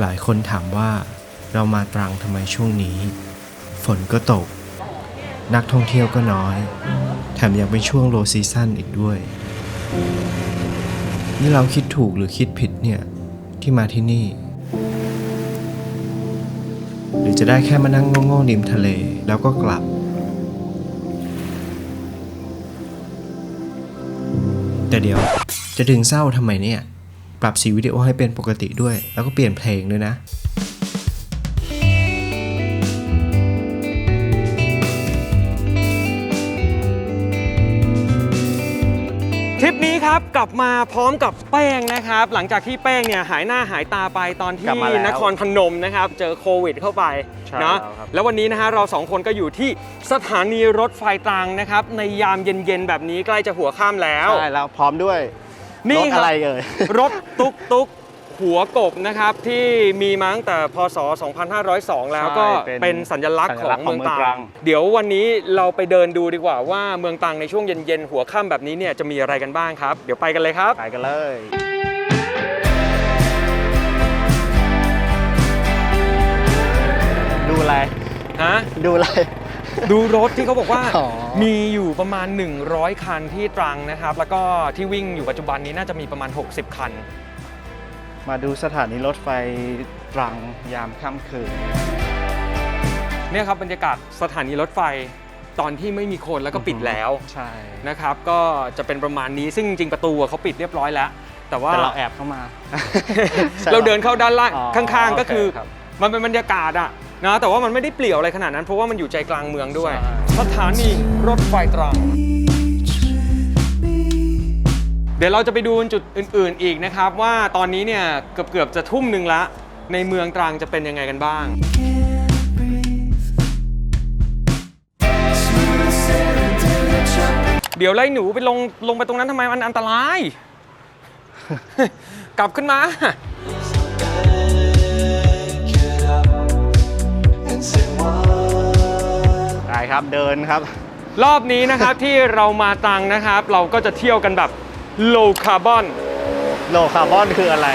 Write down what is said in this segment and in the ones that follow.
หลายคนถามว่าเรามาตรังทำไมช่วงนี้ ฝนก็ตก นักท่องเที่ยวก็น้อย แถมยังเป็นช่วงโลซีซั่นอีกด้วย นี่เราคิดถูกหรือคิดผิดเนี่ย ที่มาที่นี่ หรือจะได้แค่มานั่งโง่ๆริมทะเลแล้วก็กลับ แต่เดี๋ยวจะดึงเศร้าทำไมเนี่ย ปรับสีวิดีโอให้เป็นปกติด้วย แล้วก็เปลี่ยนเพลงด้วยนะทริปนี้ครับกลับมาพร้อมกับแป้งนะครับ หลังจากที่แป้งเนี่ยหายหน้าหายตาไปตอนที่กลับมาแล้วนครพนมนะครับ เจอโควิดเข้าไปใช่เนาะแล้วครับ แล้ววันนี้นะฮะเราสองคนก็อยู่ที่สถานีรถไฟตรังนะครับ ในยามเย็นๆแบบนี้ใกล้จะหัวค่ำแล้ว ใช่แล้วพร้อมด้วย นี่รถครัอะบไรเอ่ย รถตุ๊กตุ๊กหัวกบนะครับที่มีมาตั้งแต่พศ 2502 แล้วก็ใช่เป็นเป็นสัญลักษณ์สัขญอลังกษณ์เมืองของเมืองตตรัรังงเดี๋ยววันนี้เราไปเดินดูดีกว่าว่าเมืองตรังในช่วงเย็นๆ หัวค่ำแบบนี้เนี่ยจะมีอะไรกันบ้างครับ เดี๋ยวไปกันเลยครับ ไปกันเลยดูอะไร ฮะ ดูอะไร ดูรถที่เขาบอกว่าอ๋อ มีอยู่ประมาณ 100 คันที่ตรังนะครับ แล้วก็ที่วิ่งอยู่ปัจจุบันนี้น่าจะมีประมาณ 60 คัน มาดูสถานีรถไฟตรังยามค่ำคืน เนี่ยครับบรรยากาศสถานีรถไฟตอนที่ไม่มีคนแล้วก็ปิดแล้วใช่นะครับ ก็จะเป็นประมาณนี้ซึ่งจริงๆประตูอะเขาปิดเรียบร้อยแล้ว แต่ว่าแต่เราแอบเข้ามาเราเดินเข้าด้านล่างอ๋อข้างๆ ก็คือ โอเคครับ มันเป็นบรรยากาศอะ นะแต่ว่ามันไม่ได้เปลี่ยวอะไรขนาดนั้นเพราะว่ามันอยู่ใจกลางเมืองด้วยใช่สถานีรถไฟตรัง เดี๋ยวเราจะไปดูจุดอื่น ๆ อีกนะครับ ว่าตอนนี้เนี่ยเกือบๆจะทุ่มหนึ่งละ ในเมืองตรังจะเป็นยังไงกันบ้างเดี๋ยวไล่หนูไปลงลงไปตรงนั้นทำไมมันอันตราย กลับขึ้นมา ครับเดินครับ รอบนี้นะครับที่เรามาตรังนะครับ เราก็จะเที่ยวกันแบบ low carbon โลคาร์บอนคืออะไร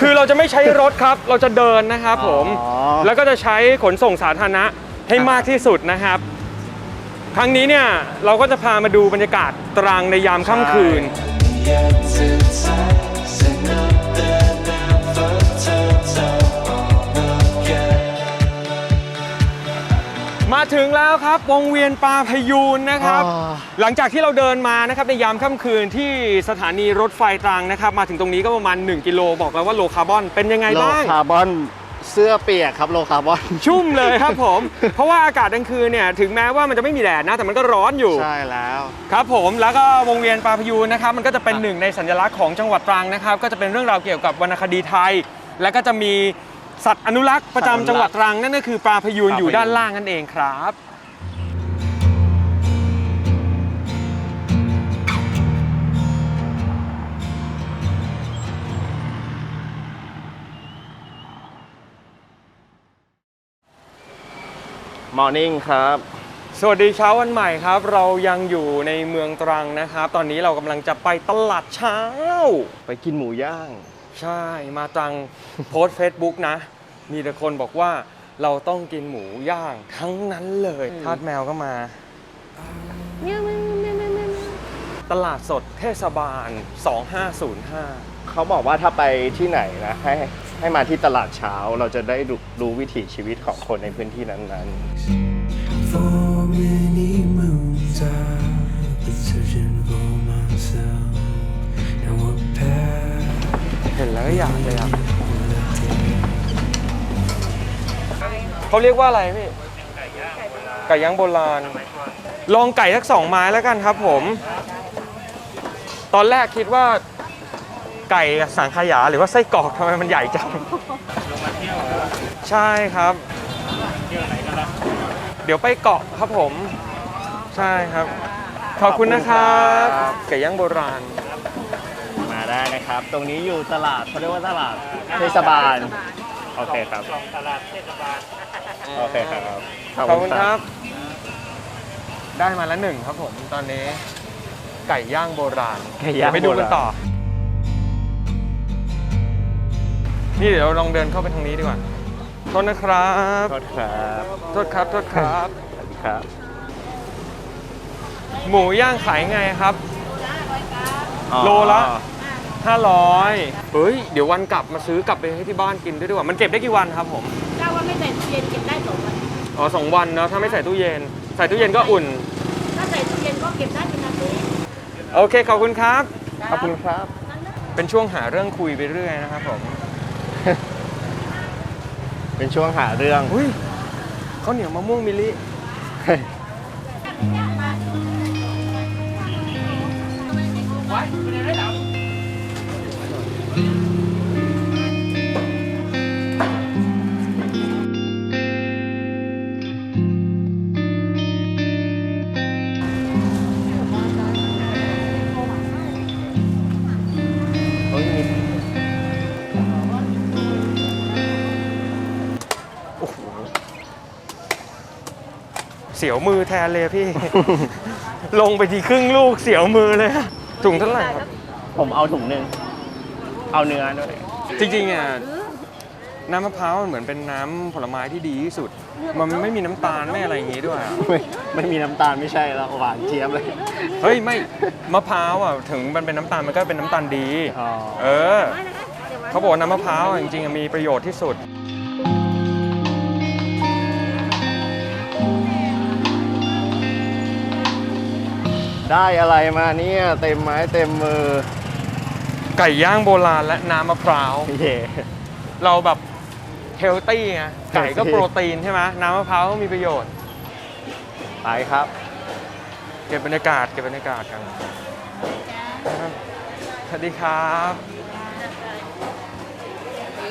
คือเราจะไม่ใช้รถครับ เราจะเดินนะครับผม อ๋อ แล้วก็จะใช้ขนส่งสาธารณะให้มากที่สุดนะครับ ครั้งนี้เนี่ยเราก็จะพามาดูบรรยากาศตรังในยามค่ำคืนมา ถึงแล้วครับวงเวียนปลาพยูนนะครับอ๋อหลังจากที่เราเดินมานะครับในยามค่ำคืนที่สถานีรถไฟตรังนะครับ มาถึงตรงนี้ก็ประมาณ 1 กิโลบอกแล้วว่าโลคาร์บอนเป็นยังไงโลบ้าง คาร์บอนเสื้อเปียกครับโลคาร์บอน ชุ่มเลยครับผม เพราะว่าอากาศกลางคืนเนี่ยถึงแม้ว่ามันจะไม่มีแดดนะแต่มันก็ร้อนอยู่ ใช่แล้ว ครับผมแล้วก็วงเวียนปลาพยูนนะครับมันก็จะเป็นหนึ่งในสัญลักษณ์ของจังหวัดตรังนะครับ ก็จะเป็นเรื่องราวเกี่ยวกับวรรณคดีไทย และก็จะมี สัตว์อนุรักษ์ประจำจังหวัดตรังนั่นก็คือปลาพยูน อยู่ด้านล่างนั่นเองครับ มอร์นิ่งครับ สวัสดีเช้าวันใหม่ครับ เรายังอยู่ในเมืองตรังนะครับ ตอนนี้เรากำลังจะไปตลาดเช้า ไปกินหมูย่าง ใช่มาตรังโพสเฟซบุ๊กนะ มีแต่คนบอกว่าเราต้องกินหมูย่างทั้งนั้นเลยทาสแมวก็มาตลาดสดเทศบาล 2505 เขาบอกว่าถ้าไปที่ไหนนะ ให้ให้มาที่ตลาดเช้าเราจะได้รู้รู้วิถีชีวิตของคนในพื้นที่นั้น For เห็นแล้วก็อยากเลยอะเขาเรียกว่าอะไรพี่ไก่ย่างโบราณ ลองไก่สักสองไม้แล้วกันครับผม ตอนแรกคิดว่า ไก่สังขยาหรือว่าไส้กรอกทำไมมันใหญ่จังใช่ครับ เดี๋ยวไปเกาะครับผม ใช่ครับ ขอบคุณนะครับ ไก่ย่างโบราณ ได้นะครับ ตรงนี้อยู่ตลาดเขาเรียกว่าตลาดเทศบาล โอเคครับ ตลาดเทศบาล โอเคครับ ขอบคุณครับ ได้มาแล้วหนึ่งครับผมตอนนี้ ไก่ย่างโบราณไก่ย่างเดี๋วไปดูกันต่อโนี่เดี๋ยวเราลองเดินเข้าไปทางนี้ดีกว่าโทษนะครับโทษครับโทษครับโทษครับ สวัสดีครับ หมูย่างขายไงครับอ๋อโลละ 500 เฮ้ย เดี๋ยววันกลับมาซื้อกลับไปให้ที่บ้านกินด้วยดีกว่า มันเก็บได้กี่วันครับผมถ้าว่าไม่ใส่ตู้เย็นเก็บได้สองวัน อ๋อสองวันเนอะถ้าไม่ใส่ตู้เย็น ใส่ตู้เย็นก็อุ่น ถ้าใส่ตู้เย็นก็เก็บได้เป็นอาทิตย์โอเค ขอบคุณครับ ขอบคุณครับ เป็นช่วงหาเรื่องคุยไปเรื่อยนะครับผม เป็นช่วงหาเรื่อง อุ้ยข้าวเหนียวมะม่วงมิลลิ เสียวมือแทนเลยอะพี่ ลงไปทีครึ่งลูกเสียวมือเลยอะถุงเท่าไหร่ครับ ผมเอาถุงหนึ่งเอาเนื้อด้วยจริงๆอะน้ำมะพร้าวมันเหมือนเป็นน้ำผลไม้ที่ดีที่สุด มันไม่มีน้ำตาลไม่อะไรอย่างงี้ด้วยอะไม่ไม่มีน้ำตาลไม่ใช่แล้วหวานเจี๊ยบเลย เฮ้ยไม่มะพร้าวอะถึงมันเป็นน้ำตาลมันก็เป็นน้ำตาลดี อ๋อ เออเขาบอกว่าน้ำมะพร้าวอะจริงๆอะมีประโยชน์ที่สุด ได้อะไรมาเนี่ยเต็มไม้เต็มมือไก่ย่างโบราณและน้ำมะพร้าว เย่เราแบบเฮลตี้ไงไก่ก็ Healthy โปรตีนใช่ไหมน้ำมะพร้าวก็มีประโยชน์ ไปครับ เก็บบรรยากาศเก็บบรรยากาศกันสวัสดีครับ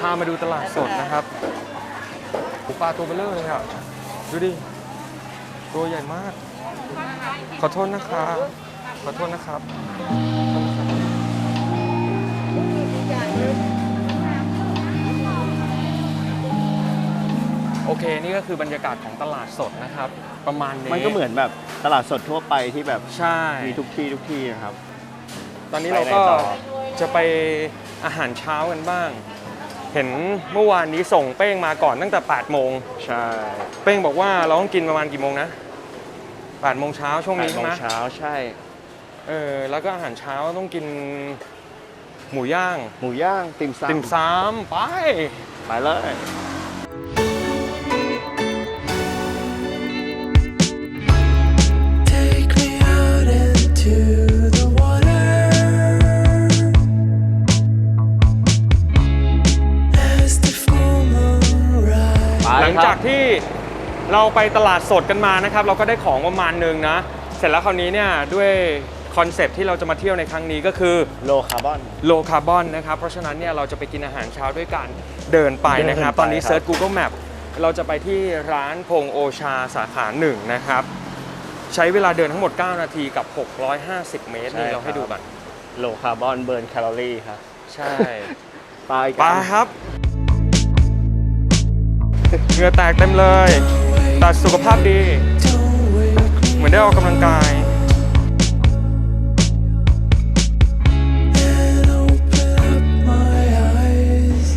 พามาดูตลาดสดนะครับโอ้ปลาตัวเบลเลอร์เลยอะดูดิ ตัวใหญ่มาก ขอโทษนะครับขอโทษนะครับขอโทษนะครับโอเค นี่ก็คือบรรยากาศของตลาดสดนะครับ ประมาณนี้มันก็เหมือนแบบตลาดสดทั่วไปที่แบบใช่มีทุกที่ทุกที่นะครับ ตอนนี้ไปเราไหนก็ต่อ จะไปอาหารเช้ากันบ้าง เห็นเมื่อวานนี้ส่งเป้งมาก่อนตั้งแต่8โมง ใช่ เป้งบอกว่าเราต้องกินประมาณกี่โมงนะ 8โมงเช้าช่วงแปนี้ดโมใช่งไหมเช้าใช่ เออแล้วก็อาหารเช้าต้องกิน หมูย่าง หมูย่างติ่มซำติ่มซำไป ไปเลย Take me out into the water as the full moon rises. ไปหลังครับจากที่ เราไปตลาดสดกันมานะครับ เราก็ได้ของประมาณหนึ่งนะ เสร็จแล้วคราวนี้เนี่ยด้วยคอนเซปต์ที่เราจะมาเที่ยวในครั้งนี้ก็คือโลคาร์บอนโลคาร์บอนนะครับ เพราะฉะนั้นเนี่ยเราจะไปกินอาหารเช้าด้วยการเดินไปนะครับเดินไปตอนนี้ครับเซิร์ช Google Map เราจะไปที่ร้านพงโอชาสาขาหนึ่งนะครับ ใช้เวลาเดินทั้งหมด 9 นาทีกับ 650 เมตรนี่เราให้ดูกันโลคาร์บอนเบิร์นแคลอรี่ครับ ใช่ไปไปกันครับเหงื่อแตกเต็มเลย แต่สุขภาพดี Don't wake me เหมือนได้ออกกำลังกาย and open up my eyes.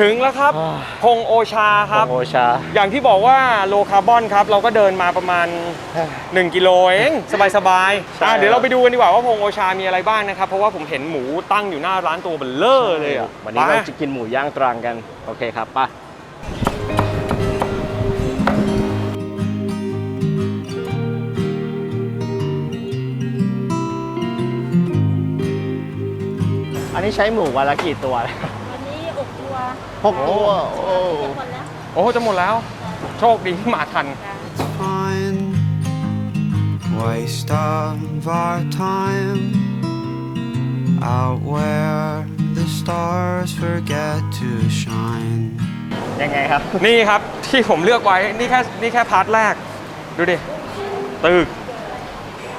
ถึงแล้วครับอ่าพงโอชาครับ โอชา อย่างที่บอกว่าโลคาร์บอนครับ เราก็เดินมาประมาณ 1 กิโลเองสบายๆใช่อะเดี๋ยวเราไปดูกันดีกว่าว่าพงโอชามีอะไรบ้างนะครับ เพราะว่าผมเห็นหมูตั้งอยู่หน้าร้านตัวเบลเลอร์เลยอะวันนี้เราไป จะกินหมูย่างตรังกัน โอเคครับไป่ะ นนี้ใช้หมูวันละกี่ตัววันนี้อกตัวหกตัว โอ้จะหมดแล้วโอ้จะหมดแล้ว โชคดีที่มาทัน fine. Waste of our time out where the stars forget to shine. ยังไงครับ นี่ครับที่ผมเลือกไว้ นี่แค่ นี่แค่พาร์ทแรก ดูดิ ตึก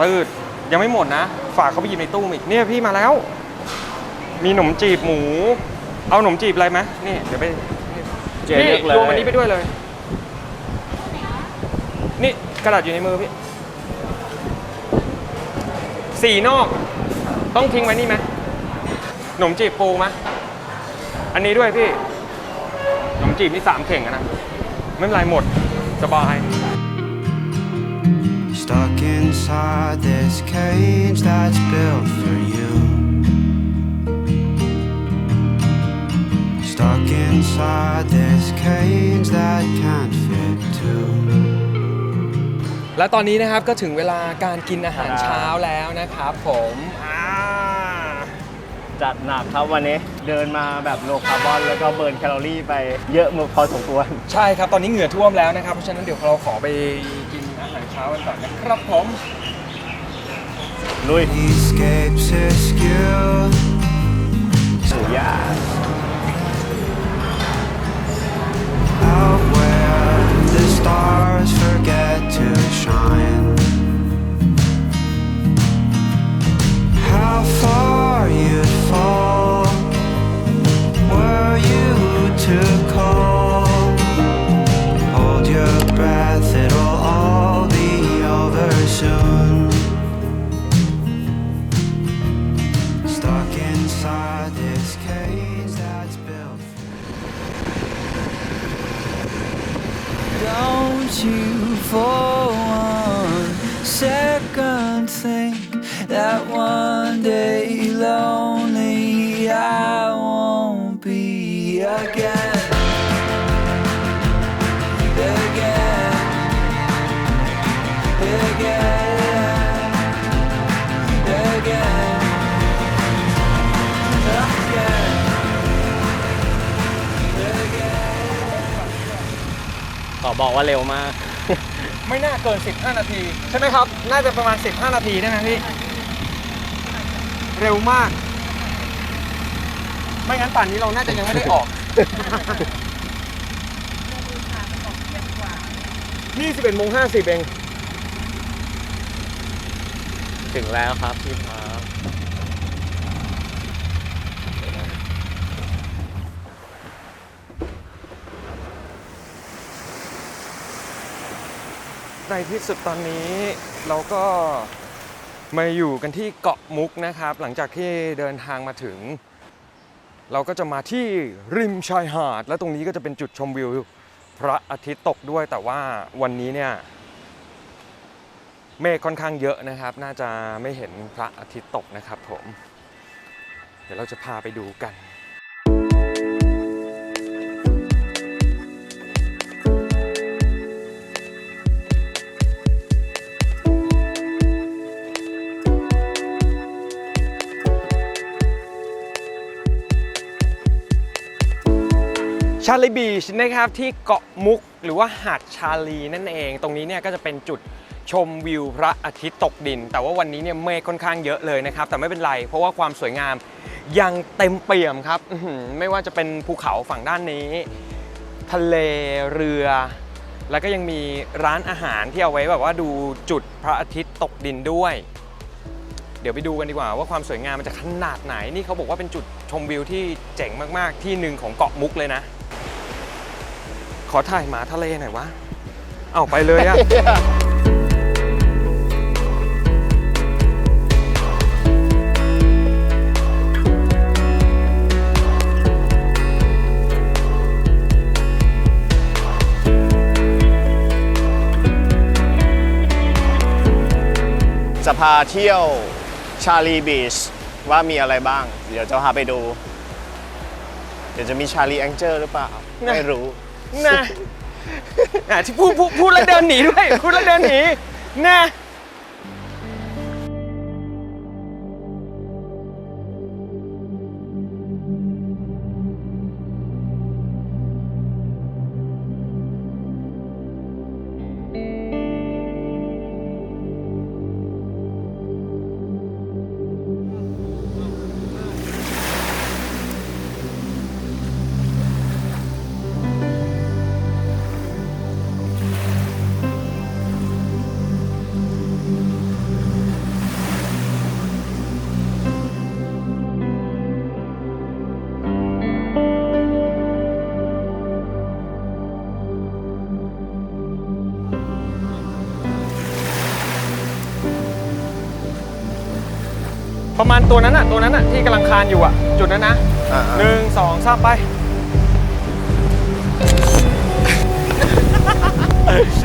ตืดยังไม่หมดนะ ฝากเขาไปหยิบในตู้มาอีก เนี่ยพี่มาแล้ว มีหนมจีบหมู เอาหนมจีบอะไรไหมนี่ เดี๋ยวไปเจเลือกเลยรวมอันนี้ไปด้วยเลย นี่กระดาษอยู่ในมือพี่ สีนอก ต้องทิ้งไว้นี่ไหมหนมจีบปูไหมอันนี้ด้วยพี่ขนมจีบนี่สามเข่งอะนะ ไม่เป็นไรหมด สบาย Stuck inside this cage that's built for you. Stuck inside this cage that can't fit two. และตอนนี้นะครับก็ถึงเวลาการกินอาหารเช้าแล้วนะครับผมอ่าจัดหนักครับวันนี้เดินมาแบบโลคาร์บอนแล้วก็เบิร์นแคลอรี่ไปเยอะมือพอสมควร ใช่ครับตอนนี้เหงื่อท่วมแล้วนะครับ เพราะฉะนั้นเดี๋ยวเราขอไปกินอาหารเช้ากันก่อนนะครับผม ลุย Escapes askew. หมูย่าง stars forget to shine. How far you'd fall ขอบอกว่าเร็วมาก ไม่น่าเกิน 15 นาที ใช่ไหมครับ น่าจะประมาณ 15 นาทีได้ไหมพี่ เร็วมาก ไม่งั้นป่านนี้เราน่าจะยังไม่ได้ออก นี่11โมง50เองถึงแล้วครับพี่ครับในที่สุดตอนนี้เราก็มาอยู่กันที่เกาะมุกนะครับ หลังจากที่เดินทางมาถึง เราก็จะมาที่ริมชายหาด และตรงนี้ก็จะเป็นจุดชมวิว พระอาทิตย์ตกด้วยแต่ว่าวันนี้เนี่ยเมฆค่อนข้างเยอะนะครับ น่าจะไม่เห็นพระอาทิตย์ตกนะครับผม เดี๋ยวเราจะพาไปดูกัน ชาลีบีชนะครับที่เกาะมุกหรือว่าหาดชาลีนั่นเอง ตรงนี้เนี่ยก็จะเป็นจุดชมวิวพระอาทิตย์ตกดิน แต่ว่าวันนี้เนี่ยเมฆค่อนข้างเยอะเลยนะครับ แต่ไม่เป็นไร เพราะว่าความสวยงามยังเต็มเปี่ยมครับไม่ว่าจะเป็นภูเขาฝั่งด้านนี้ ทะเลเรือ แล้วก็ยังมีร้านอาหารที่เอาไว้แบบว่าดูจุดพระอาทิตย์ตกดินด้วย เดี๋ยวไปดูกันดีกว่าว่าความสวยงามมันจะขนาดไหน นี่เขาบอกว่าเป็นจุดชมวิวที่เจ๋งมากๆที่หนึ่งของเกาะมุกเลยนะ อถ่ายหมาทะเลหน่อยวะ เอาไปเลยอะ จะพาเที่ยวชาลีบีชว่ามีอะไรบ้าง เดี๋ยวจะพาไปดู เดี๋ยวจะมีชาลีแองเจอร์หรือเปล่านะไม่รู้ นะอะที่พูดพูดพูดแล้วเดินหนีด้วยพูดแล้วเดินหนีนะ ตัวนั้นอะตัวนั้นอะที่กำลังคานอยู่อะจุดนั้นนะอ่าหนึ่งสองสามไป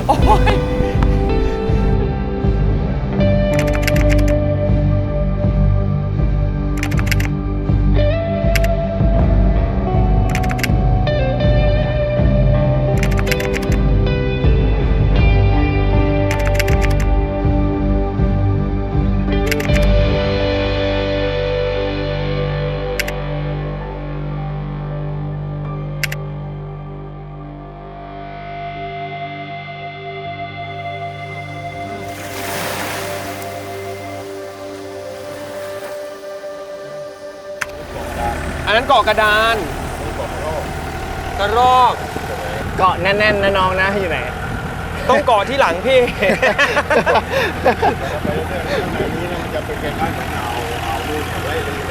โอ้ย อันนั้นเกาะกระดานกระรอกเกาะแน่นๆนะน้องนะอยู่ไหน ต้องเกาะที่หลังพี่จะเป็นการบ้านของเราเอาลูกไว้เลย